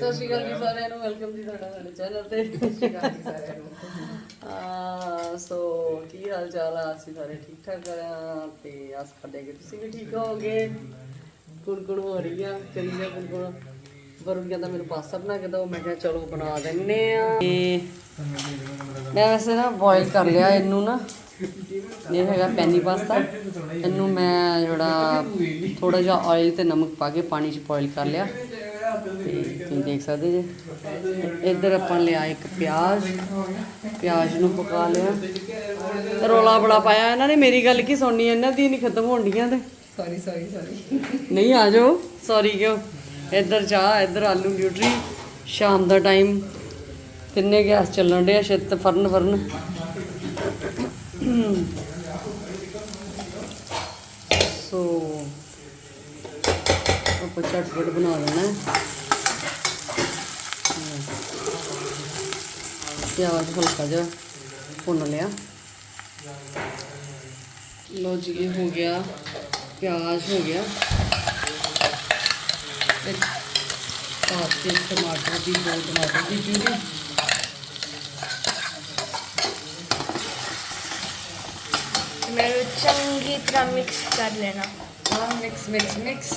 ਸਤਿ ਸ਼੍ਰੀ ਅਕਾਲ ਜੀ ਸਾਰਿਆਂ ਨੂੰ ਵੈਲਕਮ ਜੀ ਤੁਹਾਡਾ ਸਾਡੇ ਚੈਨਲ ਤੇ। ਸਤਿ ਸ਼੍ਰੀ ਅਕਾਲ ਜੀ ਸਾਰਿਆਂ ਨੂੰ। ਆ ਸੋ ਕੀ ਹਾਲ ਚਾਲ ਆ? ਅਸੀਂ ਸਾਰੇ ਠੀਕ ਠਾਕ ਆ। ਤੇ ਆਸ ਕਰਦੇ ਕਿ ਤੁਸੀਂ ਵੀ ਠੀਕ ਹੋਵੋਗੇ। ਕੁੜਕੁੜ ਹੋ ਰਹੀ ਆ ਕਰੀ ਜਾ ਕੁੜਕੁੜ ਵਰੁਣ ਕਹਿੰਦਾ ਮੈਨੂੰ ਪਾਸਤਾ ਬਣਾ ਕੇ ਦਿਓ। ਮੈਂ ਕਿਹਾ ਚਲੋ ਬਣਾ ਦਿੰਨੇ ਆ। ਤੇ ਮੈਂ ਵੈਸੇ ਨਾ ਬੋਇਲ ਕਰ ਲਿਆ ਇਹਨੂੰ ਨਾ। ਇਹ ਹੈਗਾ ਪੈਨੀ ਪਾਸਤਾ। ਇਹਨੂੰ ਮੈਂ ਜਿਹੜਾ ਥੋੜਾ ਜਿਹਾ ਆਇਲ ਤੇ ਨਮਕ ਪਾ ਕੇ ਪਾਣੀ 'ਚ ਬੋਇਲ ਕਰ ਲਿਆ। ਤੇ ਤੁਸੀਂ ਦੇਖ ਸਕਦੇ ਜੇ? ਇੱਧਰ ਆਪਾਂ ਲਿਆ ਇੱਕ ਪਿਆਜ਼। ਪਿਆਜ਼ ਨੂੰ ਪਕਾ ਲਿਆ। ਰੋਲਾ ਬੜਾ ਪਾਇਆ ਇਹਨਾਂ ਨੇ। ਮੇਰੀ ਗੱਲ ਕੀ ਸੁਣਨੀ ਇਹਨਾਂ ਦੀ ਨਹੀਂ ਖਤਮ ਹੋਣਡੀਆਂ ਤੇ। ਸੌਰੀ ਸੌਰੀ ਸੌਰੀ ਨਹੀਂ ਆ ਜਾਓ। ਸੌਰੀ ਕਿਉਂ? ਇੱਧਰ ਚਾਹ ਇੱਧਰ ਆਲੂ ਨਿਊਟਰੀ ਸ਼ਾਮ ਦਾ ਟਾਈਮ। ਤਿੰਨੇ ਗੈਸ ਚੱਲਣ ਡਿਆ ਛਿੱਤ ਫਰਨ ਫਰਨ ਸੋ ਆਪਾਂ ਝਟਪਟ ਬਣਾ ਲੈਣਾ ਹੈ ਪਿਆਜ਼ ਹਲਕਾ ਜਿਹਾ ਭੁੰਨ ਲਿਆ ਲੋ ਜੀ ਇਹ ਹੋ ਗਿਆ ਪਿਆਜ਼ ਹੋ ਗਿਆ ਤੇ ਪਾਤੇ ਟਮਾਟਰ ਦੀ ਦੋ ਟਮਾਟਰ ਦੀ ਪਿਊਰੀ ਮੈਨੂੰ ਚੰਗੀ ਤਰ੍ਹਾਂ ਮਿਕਸ ਕਰ ਲੈਣਾ ਹਾਂ ਮਿਕਸ ਮਿਕਸ ਮਿਕਸ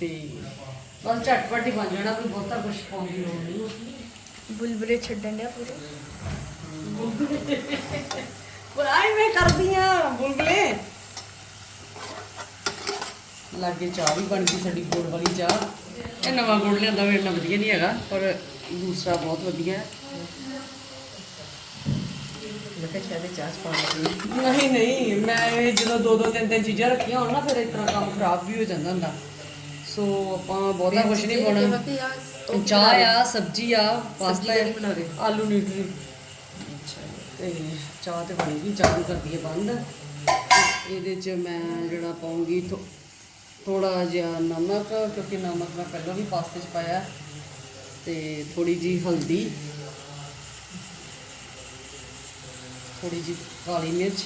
ਤੇ ਬਸ ਝਟਪਟ ਹੀ ਬਣ ਜਾਣਾ ਕੋਈ ਬਹੁਤਾ ਕੁਝ ਪਾਉਣ ਦੀ ਲੋੜ ਨਹੀਂ। ਬੁਲਬੁਲੇ ਛੱਡਣ ਡਿਆ ਪੂਰੇ। ਪਰ ਆਈ ਮੈਂ ਕਰਦੀ ਆ ਬੁਲਬੁਲੇ। ਲਾਗੇ ਚਾਹ ਵੀ ਬਣ ਗਈ ਸਾਡੀ ਗੁੜ ਵਾਲੀ ਚਾਹ। ਇਹ ਨਵਾਂ ਗੁੜ ਲਿਆਂਦਾ ਵੇ ਇੰਨਾ ਵਧੀਆ ਨਹੀਂ ਹੈਗਾ ਪਰ ਦੂਸਰਾ ਬਹੁਤ ਵਧੀਆ ਹੈ। ਮੈਂ ਕਿਹਾ ਸ਼ਾਇਦ ਇਹ ਚਾਹ 'ਚ ਪਾਉਣਾ ਸੀ ਨਹੀਂ ਨਹੀਂ ਮੈਂ ਇਹ ਜਦੋਂ ਦੋ ਦੋ ਤਿੰਨ ਤਿੰਨ ਚੀਜ਼ਾਂ ਰੱਖੀਆਂ ਹੋਣ ਨਾ ਫਿਰ ਇਸ ਤਰ੍ਹਾਂ ਕੰਮ ਖਰਾਬ ਵੀ ਹੋ ਜਾਂਦਾ ਹੁੰਦਾ। ਸੋ ਆਪਾਂ ਬਹੁਤਾ ਕੁਝ ਨਹੀਂ ਪਾਉਣਾ। ਚਾਹ ਆ ਸਬਜ਼ੀ ਆ ਪਾਸਤਾ? ਆਲੂ ਨਿਊਟਰੀ। ਤੇ ਚਾਹ ਤੇ ਬਣੀ ਗਈ ਚਾਹ ਨੂੰ ਕਰਦੀ ਹੈ ਬੰਦ। ਇਹਦੇ ਚ ਮੈਂ ਜਿਹੜਾ ਪਾਉਂਗੀ ਥੋੜਾ ਜਿਹਾ ਨਮਕ ਕਿਉਂਕਿ ਨਮਕ ਮੈਂ ਪਹਿਲਾਂ ਵੀ ਪਾਸਤੇ ਚ ਪਾਇਆ। ਤੇ ਥੋੜੀ ਜੀ ਹਲਦੀ। ਥੋੜੀ ਜੀ ਕਾਲੀ ਮਿਰਚ।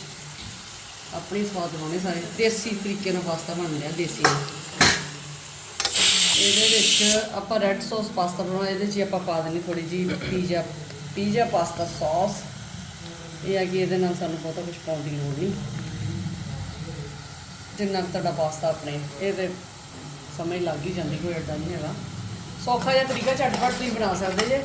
ਆਪਣੀ ਸਵਾਦ ਬਣਾਉਣੇ ਸਾਰੇ। ਦੇਸੀ ਤਰੀਕੇ ਨਾਲ ਪਾਸਤਾ ਬਣ ਰਿਹਾ ਦੇਸੀ। ਇਹਦੇ ਵਿੱਚ ਆਪਾਂ ਰੈੱਡ ਸੌਸ ਪਾਸਤਾ ਬਣਾਉਣਾ ਇਹਦੇ 'ਚ ਹੀ ਆਪਾਂ ਪਾ ਦੇਣੀ ਥੋੜੀ ਜੀ ਪੀਜ਼ਾ ਪੀਜ਼ਾ ਪਾਸਤਾ ਸੌਸ ਇਹ ਆ ਕਿ ਇਹਦੇ ਨਾਲ ਸਾਨੂੰ ਬਹੁਤਾ ਕੁਝ ਪਾਉਣ ਦੀ ਲੋੜ ਨਹੀਂ। ਜਿੰਨਾ ਕੁ ਤੁਹਾਡਾ ਪਾਸਤਾ ਆਪਣੇ ਇਹ ਤੇ ਸਮਝ ਲੱਗ ਹੀ ਜਾਂਦੀ ਕੋਈ ਏਡਾ ਨਹੀਂ ਹੈਗਾ। ਸੌਖਾ ਜਿਹਾ ਤਰੀਕਾ ਝਟਪਟ ਤੁਸੀਂ ਬਣਾ ਸਕਦੇ ਜੇ।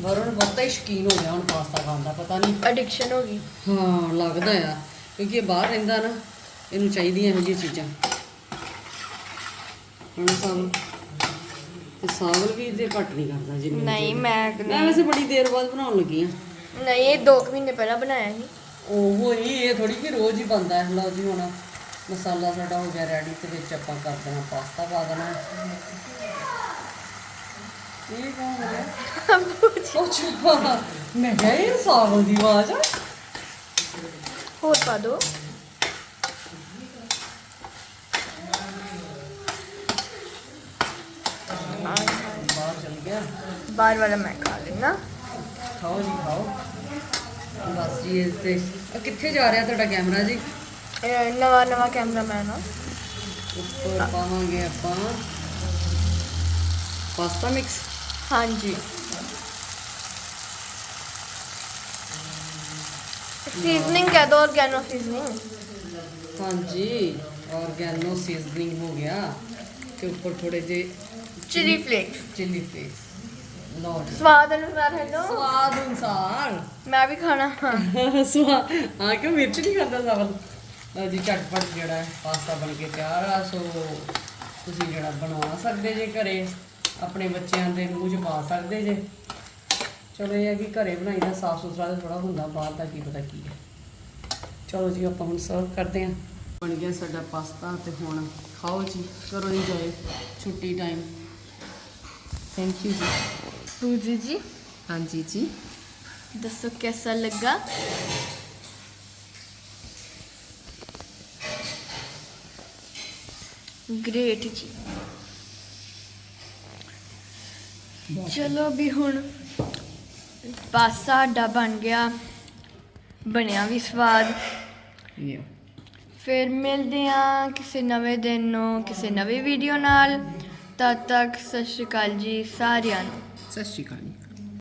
ਵਰੁਣ ਬਹੁਤਾ ਹੀ ਸ਼ੌਕੀਨ ਹੋ ਗਿਆ ਹੁਣ ਪਾਸਤਾ ਖਾਣ ਦਾ ਪਤਾ ਨਹੀਂ। ਐਡਿਕਸ਼ਨ ਹੋ ਗਈ। ਹਾਂ ਲੱਗਦਾ ਆ ਕਿਉਂਕਿ ਇਹ ਬਾਹਰ ਰਹਿੰਦਾ ਨਾ ਇਹਨੂੰ ਚਾਹੀਦੀਆਂ ਇਹੋ ਜਿਹੀਆਂ ਚੀਜ਼ਾਂ। ਹੁਣ ਸਾਨੂੰ ਤੇ ਸਾਵਲ ਵੀ ਇਹਦੇ ਘੱਟ ਨਹੀਂ ਕਰਦਾ ਜਿੰਨੀ ਨਹੀਂ ਮੈਂ ਮੈਂ ਵੈਸੇ ਬੜੀ ਦੇਰ ਬਾਅਦ ਬਣਾਉਣ ਲੱਗੀ ਆ ਨਹੀਂ ਇਹ 2 ਮਹੀਨੇ ਪਹਿਲਾਂ ਬਣਾਇਆ ਸੀ। ਉਹ ਹੀ ਇਹ ਥੋੜੀ ਕਿ ਰੋਜ਼ ਹੀ ਬਣਦਾ ਹੈ। ਲਓ ਜੀ ਹੁਣ ਮਸਾਲਾ ਸਾਡਾ ਹੋ ਗਿਆ ਰੈਡੀ ਤੇ ਵਿੱਚ ਆਪਾਂ ਕਰ ਦੇਣਾ ਪਾਸਤਾ ਪਾ ਦੇਣਾ। ਇਹ ਕੌਣ ਹੋ ਗਿਆ? ਅੱਛਾ ਮੈਂ ਕਿਹਾ ਇਹ ਸਾਵਲ ਦੀ ਆਵਾਜ਼ ਆ। ਹੋਰ ਪਾ ਦੋ। ਬਾਹਰ ਚਲ ਗਿਆ ਬਾਹਰ ਵਾਲਾ ਮੈਂ ਖਾ ਲੈਣਾ ਖਾਓ ਜੀ ਖਾਓ ਬਸ ਜੀ ਇਹ ਤੇ ਇਹ ਕਿੱਥੇ ਜਾ? ਰਿਹਾ ਤੁਹਾਡਾ ਕੈਮਰਾ ਜੀ ਨਵਾਂ ਨਵਾਂ ਕੈਮਰਾਮੈਨ ਆ ਉੱਪਰ ਪਾਵਾਂਗੇ ਆਪਾਂ। ਪਾਸਤਾ ਮਿਕਸ ਹਾਂਜੀ। ਸੀਜ਼ਨਿੰਗ ਕਹਿ ਦੋ ਆਰਗੈਨੋ ਸੀਜ਼ਨਿੰਗ ਹਾਂਜੀ ਆਰਗੈਨੋ ਸੀਜ਼ਨਿੰਗ ਹੋ ਗਿਆ। ਤੇ ਉੱਪਰ ਥੋੜੇ ਜੇ ਚਿਲੀ ਫਲੇਕਸ ਚਿੱਲੀ ਫਲੇਕਸ ਲਓ ਜੀ ਸਵਾਦ ਅਨੁਸਾਰ ਹੈਲੋ ਸਵਾਦ ਅਨੁਸਾਰ। ਮੈਂ ਵੀ ਖਾਣਾ ਹਾਂ। ਸਵਾਦ ਹਾਂ ਕਿਉਂ ਮਿਰਚ ਨਹੀਂ ਖਾਂਦਾ ਸਾਵਲ ਲਓ ਜੀ ਝਟਪਟ ਜਿਹੜਾ ਹੈ ਪਾਸਤਾ ਬਣ ਕੇ ਤਿਆਰ ਆ ਸੋ ਤੁਸੀਂ ਜਿਹੜਾ ਬਣਾ ਸਕਦੇ ਜੇ ਘਰੇ ਆਪਣੇ ਬੱਚਿਆਂ ਦੇ ਮੂੰਹ 'ਚ ਪਾ ਸਕਦੇ ਜੇ। ਚਲੋ ਇਹ ਹੈ ਕਿ ਘਰੇ ਬਣਾਈ ਦਾ ਸਾਫ਼ ਸੁਥਰਾ ਤੇ ਥੋੜਾ ਹੁੰਦਾ ਬਾਹਰ ਦਾ ਕੀ ਪਤਾ ਕੀ ਹੈ। ਚਲੋ ਜੀ ਆਪਾਂ ਹੁਣ ਸਰਵ ਕਰਦੇ ਹਾਂ। ਬਣ ਗਿਆ ਸਾਡਾ ਪਾਸਤਾ ਤੇ ਹੁਣ ਖਾਓ ਜੀ ਕਰੋ ਇੰਜੋਏ ਛੁੱਟੀ ਟਾਈਮ ਥੈਂਕ ਯੂ ਜੀ। ਪੂਜੀ ਜੀ। ਹਾਂਜੀ ਜੀ। ਦੱਸੋ ਕਿਹਦਾ ਲੱਗਾ? ਗ੍ਰੇਟ ਜੀ। ਚਲੋ ਵੀ ਹੁਣ ਪਾਸਾ ਸਾਡਾ ਬਣ ਗਿਆ। ਬਣਿਆ ਵੀ ਸਵਾਦ। ਫਿਰ ਮਿਲਦੇ ਆ ਕਿਸੇ ਨਵੇਂ ਦਿਨ ਨੂੰ ਕਿਸੇ ਨਵੀਂ ਵੀਡੀਓ ਨਾਲ। ਤਦ ਤੱਕ ਸਤਿ ਸ਼੍ਰੀ ਅਕਾਲ ਜੀ ਸਾਰਿਆਂ ਨੂੰ। ਸਤਿ ਸ਼੍ਰੀ ਅਕਾਲ ਜੀ।